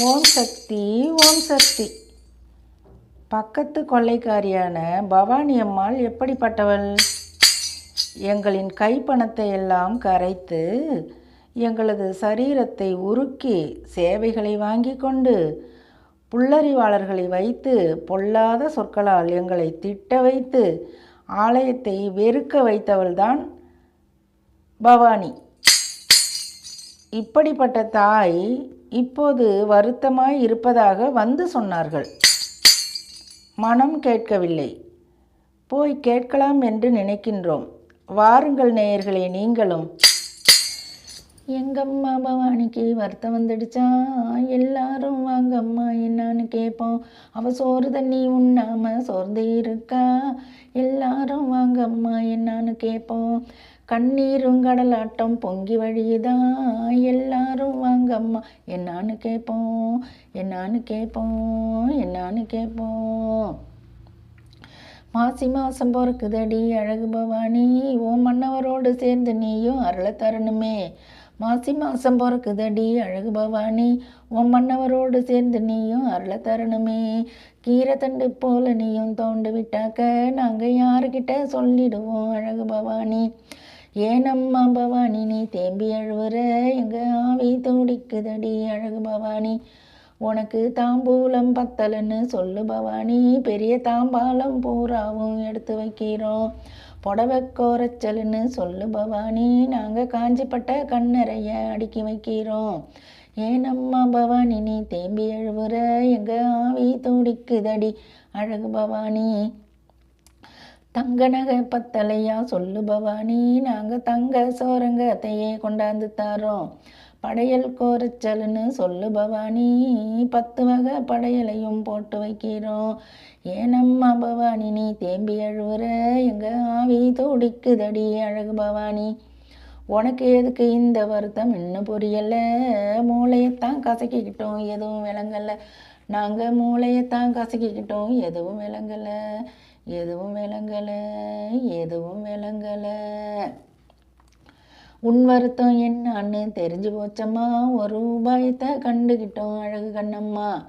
ஓம் சக்தி ஓம் சக்தி. பக்கத்து கொள்ளைக்காரியான பவானி அம்மாள் எப்படிப்பட்டவள்? எங்களின் கைப்பணத்தை எல்லாம் கரைத்து எங்களது சரீரத்தை உருக்கி சேவைகளை வாங்கி கொண்டு புல்லறிவாளர்களை வைத்து பொல்லாத சொற்களால் எங்களை திட்ட வைத்து ஆலயத்தை வெறுக்க வைத்தவள்தான் பவானி. இப்படிப்பட்ட தாய் இப்போது வருத்தமாய் இருப்பதாக வந்து சொன்னார்கள். மனம் கேட்கவில்லை. போய் கேட்கலாம் என்று நினைக்கின்றோம். வாருங்கள் நேயர்களே நீங்களும். எங்கம்மா பவானிக்கு வருத்தம் வந்துடுச்சா? எல்லாரும் வாங்கம்மா என்னான்னு கேட்போம். அவ சோறு தண்ணி உண்ணாம சோர்ந்து இருக்கா? எல்லாரும் வாங்கம்மா என்னான்னு கேட்போம். கண்ணீரும் கடலாட்டம் பொங்கி வழியுதா? எல்லாரும் வாங்கம்மா. என்னான்னு கேட்போம் என்னான்னு கேட்போம் என்னான்னு கேட்போம் மாசி மாதம் பிறக்குதடி அழகு பவானி. ஓ மன்னவரோடு சேர்ந்து நீயும் அருளை தரணுமே. மாசி மாதம் பிறக்குதடி அழகு பவானி. உன் மன்னவரோடு சேர்ந்து நீயும் அருளை தரணுமே. கீரை தண்டு போல நீயும் தோண்டு விட்டாக்க நாங்கள் யாருக்கிட்ட சொல்லிடுவோம் அழகு பவானி. ஏனம்மா பவானி நீ தேம்பி அழுவுற எங்க ஆவி துடிக்குதடி அழகு பவானி. உனக்கு தாம்பூலம் பத்தலன்னு சொல்லு பவானி. பெரிய தாம்பாலம் பூராவும் எடுத்து வைக்கிறோம். புடவை கோரச்சலுன்னு சொல்லு பவானி. நாங்கள் காஞ்சிப்பட்ட கண்ணறைய அடுக்கி வைக்கிறோம். ஏனம்மா பவானி நீ தேம்பி அழுவுற எங்க ஆவி துடிக்குதடி அழகு பவானி. தங்க நகை பத்தலையா சொல்லு பவானி நாங்கள் தங்க சோரங்கத்தையே கொண்டாந்து தாரோம் படையல் கோரச்சலுன்னு சொல்லு பவானி பத்து வகை படையலையும் போட்டு வைக்கிறோம். ஏனம்மா பவானி நீ தேம்பி அழுவுற? எங்க ஆவி துடிக்குதடி அழகு பவானி உனக்கு எதுக்கு இந்த வருத்தம்? இன்னும் புரியல. மூளையத்தான் கசக்கிக்கிட்டோம். எதுவும் விளங்கலை. நாங்கள் மூளையத்தான் கசக்கிக்கிட்டோம். எதுவும் விளங்கலை. எதுவும் விளங்கலை எதுவும் விளங்கலை. உன் வருத்தம் என்னான்னு தெரிஞ்சு போச்சம்மா. ஒரு உபாயத்தை கண்டுகிட்டோம் அழகு கண்ணம்மா.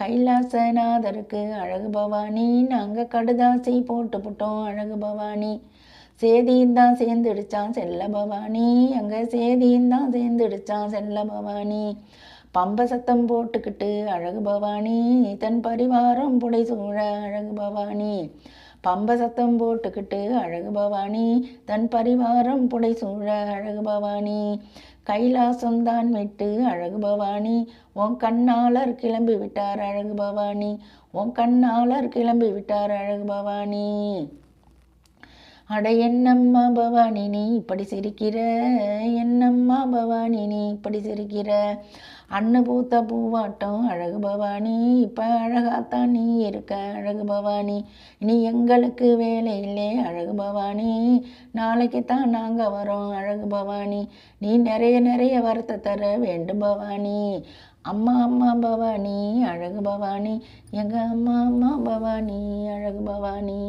கைலாசநாதருக்கு அழகு பவானி. நாங்கள் கடுதாசி போட்டு புட்டோம் அழகு பவானி. சேதியும் தான் சேர்ந்துடுச்சான் செல்ல பவானி. அங்கே சேதியும் தான் சேர்ந்துடுச்சான் செல்ல பவானி. பம்ப சத்தம் போட்டுக்கிட்டு அழகு பவானி தன் பரிவாரம் புடை சூழ அழகு பவானி. பம்ப சத்தம் போட்டுக்கிட்டு அழகு பவானி தன் பரிவாரம் புடை சூழ அழகு பவானி. கைலாசம் தான் விட்டு அழகு பவானி உன் கண்ணாளர் கிளம்பி விட்டார் அழகு பவானி. உன் கண்ணாளர் கிளம்பி விட்டார் அழகு பவானி. அட என்னம்மா பவானி நீ இப்படி சிரிக்கிற? என்னம்மா பவானி நீ இப்படி சிரிக்கிற? அன்னு பூத்த பூவாட்டம் அழகு பவானி இப்போ அழகாத்தான் நீ இருக்க அழகு பவானி. நீ எங்களுக்கு வேலை இல்லை அழகு பவானி. நாளைக்கு தான் நாங்கள் வரோம் அழகு பவானி. நீ நிறைய நிறைய வரத்தை தர வேண்டும் பவானி. அம்மா அம்மா பவானி அழகு பவானி. எங்கள் அம்மா அம்மா பவானி அழகு பவானி.